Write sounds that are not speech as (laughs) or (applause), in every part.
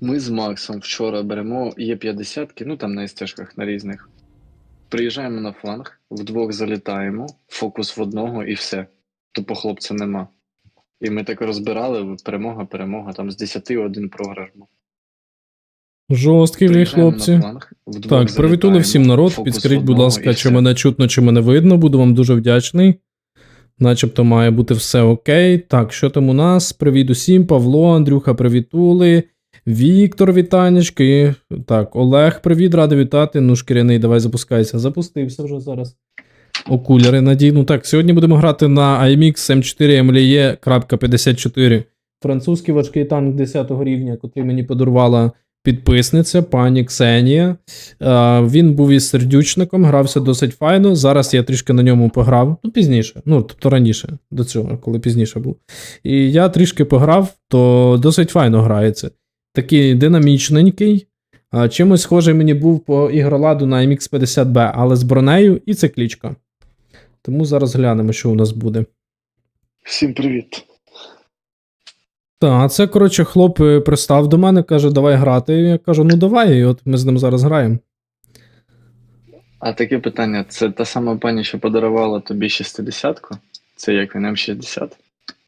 Ми з Максом вчора беремо є 50 ну там на стежках на різних. Приїжджаємо на фланг, вдвох залітаємо, фокус в одного і все. Тупо хлопця нема. І ми так розбирали, перемога, перемога, там з 10 один програш був. Жорсткі ви, хлопці. фланг, Так, привітули всім народ. Підскажіть, будь ласка, чи мене чутно, чи мене видно. Буду вам дуже вдячний. Начебто має бути все окей. Так, що там у нас? Привіт усім, Павло, Андрюха, привітули. Віктор, вітанечки. Так, Олег, привіт, радий вітати. Ну, шкіряний, давай запускайся. Запустився вже зараз. Окуляри надійну. Так, сьогодні будемо грати на IMX M4 MLE.54. Французький важкий танк 10 рівня, котрий мені подарувала підписниця, пані Ксенія. Е, Він був із сердючником, грався досить файно. Зараз я трішки на ньому пограв. Ну, пізніше. Ну, тобто раніше, до цього, коли пізніше був. І я трішки пограв, то досить файно грається. Такий динамічненький. Чимось схожий мені був по ігроладу на MX50B, але з бронею і циклічка. Тому зараз глянемо, що у нас буде. Всім привіт. Так, а це, коротше, хлоп е, пристав до мене, каже, давай грати. Я кажу, ну давай, і от ми з ним зараз граємо. А таке питання: це та сама пані, що подарувала тобі 60-ку? Це як він М60?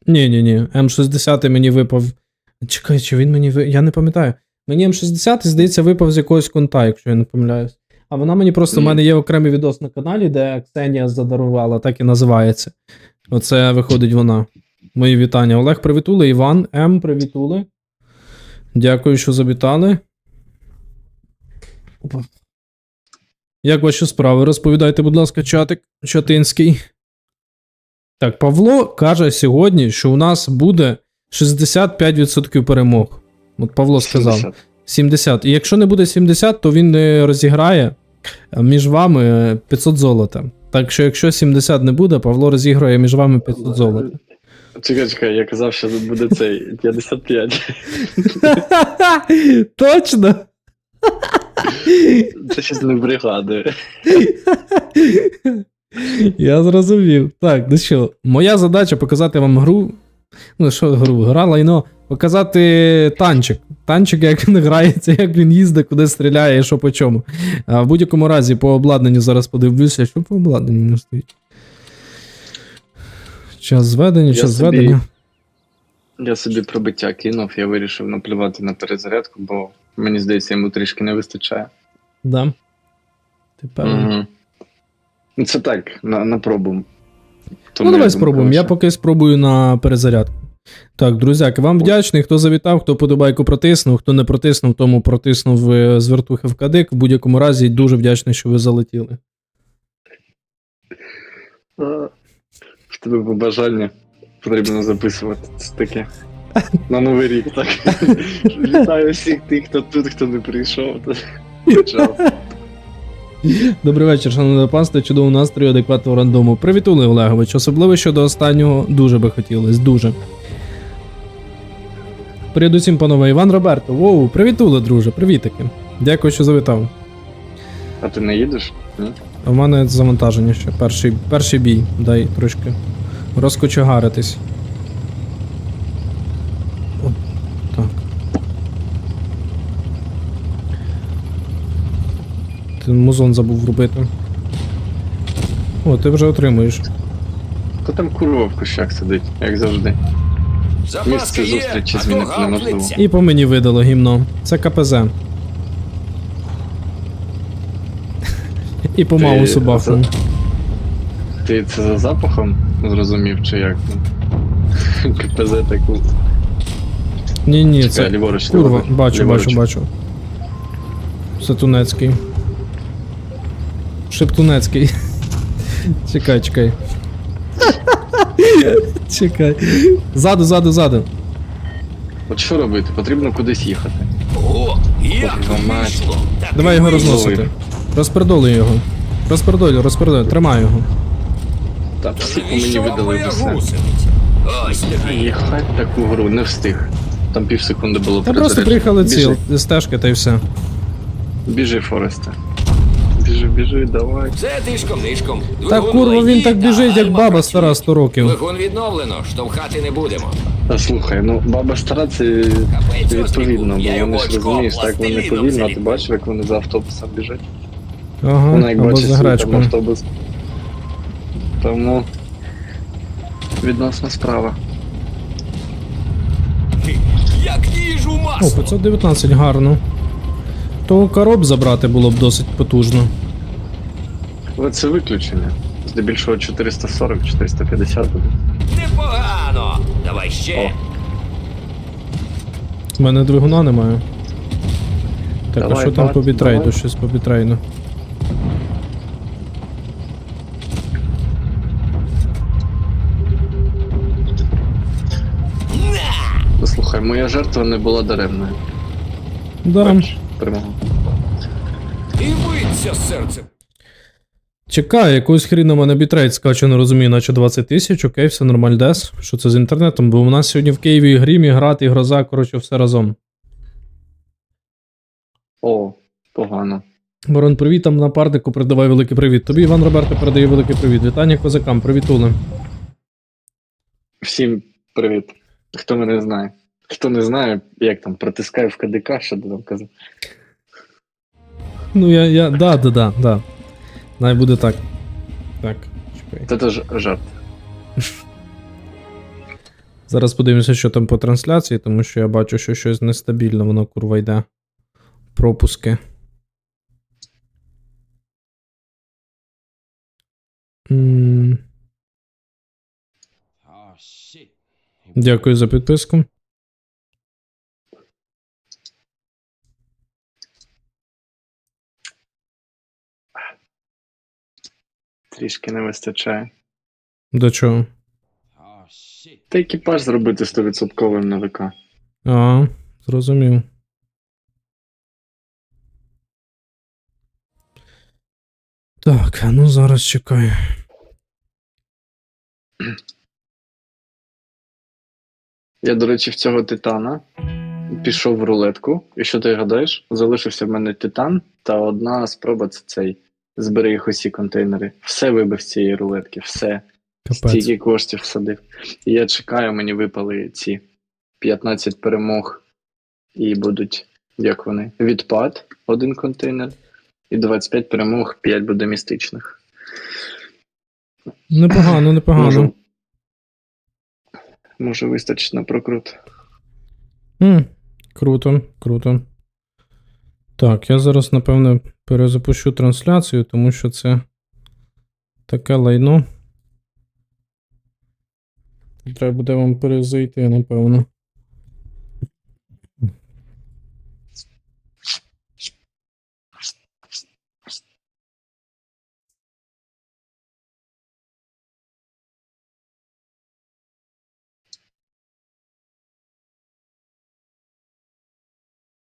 Ні, ні, ні. М60 мені випав. Чекай, чи він мені. Я не пам'ятаю. Мені М60, здається, випав з якогось конта, якщо я не помиляюсь. А вона мені просто, в мене є окремий відос на каналі, де Ксенія задарувала, так і називається. Оце виходить вона. Мої вітання. Олег, привітули, Іван М, привітули. Дякую, що завітали. Опа. Як ваші справи? Розповідайте, будь ласка, чатик Чатинський. Так, Павло каже сьогодні, що у нас буде 65% перемог. От Павло сказав. 70. 70. І якщо не буде 70, то він не розіграє е, між вами е, 500 золота. Так що, якщо 70 не буде, Павло розіграє між вами 500 золота. Чекай, чекай, я казав, що буде цей 55. (laughs) Точно? Це щось не пригадую. (laughs) Я зрозумів. Так, ну що, моя задача показати вам гру. Ну, що гру, гра лайно. Показати танчик. Танчик, як він грається, як він їздить, куди стріляє і що по чому. А в будь-якому разі, по обладнанню зараз подивлюся, що по обладнанню не стоїть. Час зведення, Я час собі- зведення. Я собі пробиття кинув, я вирішив наплювати на перезарядку, бо мені здається, йому трішки не вистачає. Да. Певний? Угу. Це так, на, на пробу. Ну, давай спробуємо. думаю, Я поки спробую на перезарядку. Так, друзяки, вам вдячний, хто завітав, хто подобайку протиснув, хто не протиснув, тому протиснув е, з вертухи в кадик. В будь-якому разі дуже вдячний, що ви залетіли. В тебе побажання потрібно записувати. Це таке. На новий рік, так. (laughs) Вітаю всіх тих, хто тут, хто не прийшов. (laughs) Чао. (laughs) Добрий вечір, шановне панство, чудового настрою, адекватного рандому. Привітули, Олегович. Особливо щодо останнього дуже би хотілося, дуже. Передусім, панове, Іван Роберто. Воу, привітули, друже, привітики. Дякую, що завітав. А ти не їдеш? Ні? В мене завантаження ще. Перший, перший бій. Дай трошки розкочегаритись. О, так. Ти музон забув врубити. О, ти вже отримуєш. Хто там курва в кущах сидить, як завжди. Місце зустрічі змінити неможливо. І по мені видало гімно. Це КПЗ. І по Ти маусу бахнув. Ти це за запахом зрозумів, чи як? (laughs) КПЗ таку. Ні, ні, Чекай, це. ліворуч, Курва, ліворуч, бачу, ліворуч. бачу, бачу. Шептунецький. Шептунецький. (laughs) Чекай, чекай. (laughs) Чекай. Ззаду, ззаду, ззаду. От що робити? Потрібно кудись їхати. О, як вийшло. Давай його розносити. Розпердолуй його. Розпердолюй, розпердолюй, тримай його. Так, всі мені видали все. Їхати таку гру не встиг. Там пів секунди було Та просто приїхали Біжи, ці стежки та й все. Біжи, Форесте. Біжи. біжи, давай. Все тишком нишком. Та курва, він так біжить, як баба стара 100 років. Двигун відновлено, штовхати не будемо. Та слухай, ну баба стара це Капець, відповідно, бо вони ж розумієш, так вони повільно, а ти бачив, як вони за автобусом біжать. Ага, Вона як або бачить за свій там автобус. Тому відносна справа. Як їжу О, масло. 519 гарно. То короб забрати було б досить потужно. Але це виключення. Здебільшого 440-450 буде. Непогано. Давай ще. У мене двигуна немає. Так, а що там бат, по бітрейду? давай. Щось по бітрейду. На! Слухай, моя жертва не була даремною. Да. Бачиш, перемога. І биться серце. Чекай, якусь хріна мене бітрейт скаче, не розумію, наче 20 тисяч, окей, все нормаль дес. Що це з інтернетом? Бо у нас сьогодні в Києві і грім, і град, і гроза, коротше, все разом. О, погано. Ворон, привіт, там напарнику передавай великий привіт. Тобі Іван Роберто передає великий привіт. Вітання козакам, привітули. Всім привіт. Хто мене знає? Хто не знає, як там протискаю в КДК, що ти там казав. Ну, я, я, да, да, да, да. Най буде так. Так, чекай. Це теж жарт. Зараз подивимося, що там по трансляції, тому що я бачу, що щось нестабільно, воно курва йде. Пропуски. Дякую за підписку. Трішки не вистачає. До чого? Та екіпаж зробити 100% на ВК. А, зрозумів. Так, а ну зараз чекаю. Я, до речі, в цього титана пішов в рулетку. І що ти гадаєш? Залишився в мене титан, та одна спроба це цей. Зберіг усі контейнери. Все вибив з цієї рулетки, все. Капець. Стільки коштів всадив. І я чекаю, мені випали ці 15 перемог, і будуть, як вони, відпад один контейнер, і 25 перемог, 5 буде містичних. Непогано, непогано. Може, може вистачить на прокрут. М, круто, круто. Так, я зараз, напевне, перезапущу трансляцію, тому що це таке лайно. Треба буде вам перезайти, напевно.